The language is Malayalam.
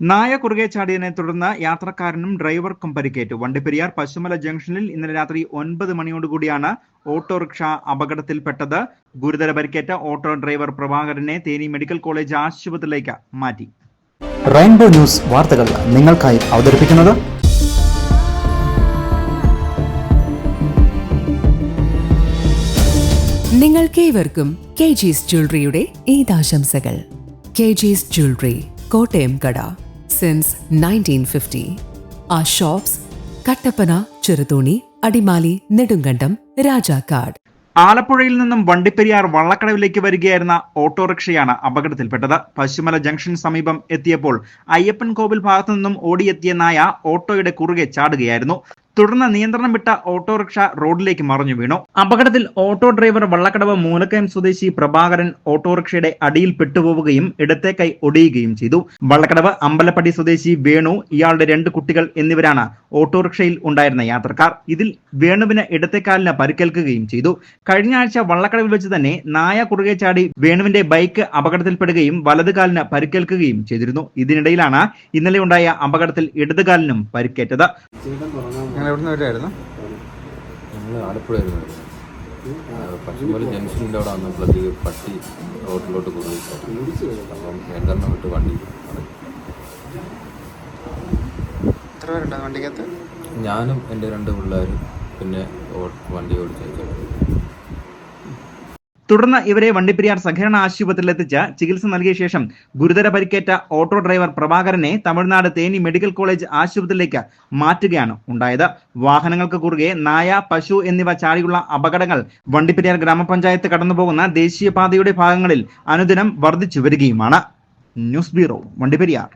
നായ കുറുകെ ചാടിയതിനെ തുടർന്ന് യാത്രക്കാരനും ഡ്രൈവർക്കും പരിക്കേറ്റു. വണ്ടിപ്പെരിയാർ പശുമല ജംഗ്ഷനിൽ ഇന്നലെ രാത്രി ഒൻപത് മണിയോടുകൂടിയാണ് ഓട്ടോറിക്ഷ അപകടത്തിൽപ്പെട്ടത്. ഗുരുതര പരിക്കേറ്റ ഓട്ടോ ഡ്രൈവർ പ്രഭാകരനെ തേനി മെഡിക്കൽ കോളേജ് ആശുപത്രിയിലേക്ക് മാറ്റി. റെയിൻബോ ന്യൂസ് വാർത്തകൾ നിങ്ങൾക്കായി അവതരിപ്പിക്കുന്നത് നിങ്ങൾക്കേവർക്കും കെ ജീസ് ജ്വല്ലറിയുടെ ഈദാശംസകൾ. കെ ജീസ് ജ്വല്ലറി കോട്ടയം കട. സിൻസ് നയന്റീൻ ഫിഫ്റ്റി ആ ഷോപ്സ് കട്ടപ്പന ചെറുതോണി അടിമാലി നെടുങ്കണ്ടം രാജാക്കാട് ആലപ്പുഴയിൽ നിന്നും വണ്ടിപ്പെരിയാർ വള്ളക്കടവിലേക്ക് വരികയായിരുന്ന ഓട്ടോറിക്ഷയാണ് അപകടത്തിൽപ്പെട്ടത്. പശ്ചിമല ജംഗ്ഷൻ സമീപം എത്തിയപ്പോൾ അയ്യപ്പൻ കോവിൽ ഭാഗത്തു നിന്നും ഓടിയെത്തിയ നായ ഓട്ടോയുടെ കുറുകെ ചാടുകയായിരുന്നു. തുടർന്ന് നിയന്ത്രണം വിട്ട ഓട്ടോറിക്ഷ റോഡിലേക്ക് മറിഞ്ഞു വീണു. അപകടത്തിൽ ഓട്ടോ ഡ്രൈവർ വള്ളക്കടവ് മൂലക്കയം സ്വദേശി പ്രഭാകരൻ ഓട്ടോറിക്ഷയുടെ അടിയിൽ പെട്ടുപോവുകയും ഇടത്തെ കൈ ഒടിയുകയും ചെയ്തു. വള്ളക്കടവ് അമ്പലപ്പടി സ്വദേശി വേണു ഇയാളുടെ രണ്ട് കുട്ടികൾ എന്നിവരാണ് ഓട്ടോറിക്ഷയിൽ ഉണ്ടായിരുന്ന യാത്രക്കാർ. ഇതിൽ വേണുവിന് ഇടത്തെക്കാലിന് പരിക്കേൽക്കുകയും ചെയ്തു. കഴിഞ്ഞ ആഴ്ച വള്ളക്കടവിൽ വെച്ച് തന്നെ നായ കുറുകെ ചാടി വേണുവിന്റെ ബൈക്ക് അപകടത്തിൽപ്പെടുകയും വലത് കാലിന് പരിക്കേൽക്കുകയും ചെയ്തിരുന്നു. ഇതിനിടയിലാണ് ഇന്നലെ ഉണ്ടായ അപകടത്തിൽ ഇടതുകാലിനും പരിക്കേറ്റത്. ഞങ്ങൾ എവിടെ നിന്ന് വരുമായിരുന്നു ഞങ്ങൾ ആലപ്പുഴയായിരുന്നു പശുമല ജംഗ്ഷനിന്റെ അവിടെ വന്നപ്പോഴത്തേക്ക് പട്ടി റോഡിലോട്ട് കൂടുതൽ അപ്പം നിയന്ത്രണം വിട്ട് വണ്ടി. എത്ര പേരുണ്ടോ വണ്ടിക്കകത്ത്? ഞാനും എന്റെ രണ്ട് പിള്ളേരും പിന്നെ വണ്ടി ഓടിച്ചു തുടർന്ന് ഇവരെ വണ്ടിപ്പെരിയാർ സഹകരണ ആശുപത്രിയിൽ എത്തിച്ച് ചികിത്സ നൽകിയ ശേഷം ഗുരുതര പരിക്കേറ്റ ഓട്ടോ ഡ്രൈവർ പ്രഭാകരനെ തമിഴ്നാട് തേനി മെഡിക്കൽ കോളേജ് ആശുപത്രിയിലേക്ക് മാറ്റുകയാണ് ഉണ്ടായത്. വാഹനങ്ങൾക്ക് കുറുകെ നായ പശു എന്നിവ ചാടിയുള്ള അപകടങ്ങൾ വണ്ടിപ്പെരിയാർ ഗ്രാമപഞ്ചായത്ത് കടന്നുപോകുന്ന ദേശീയപാതയുടെ ഭാഗങ്ങളിൽ അനുദിനം വർദ്ധിച്ചു വരികയുമാണ്. News bureau Vandiperiyar.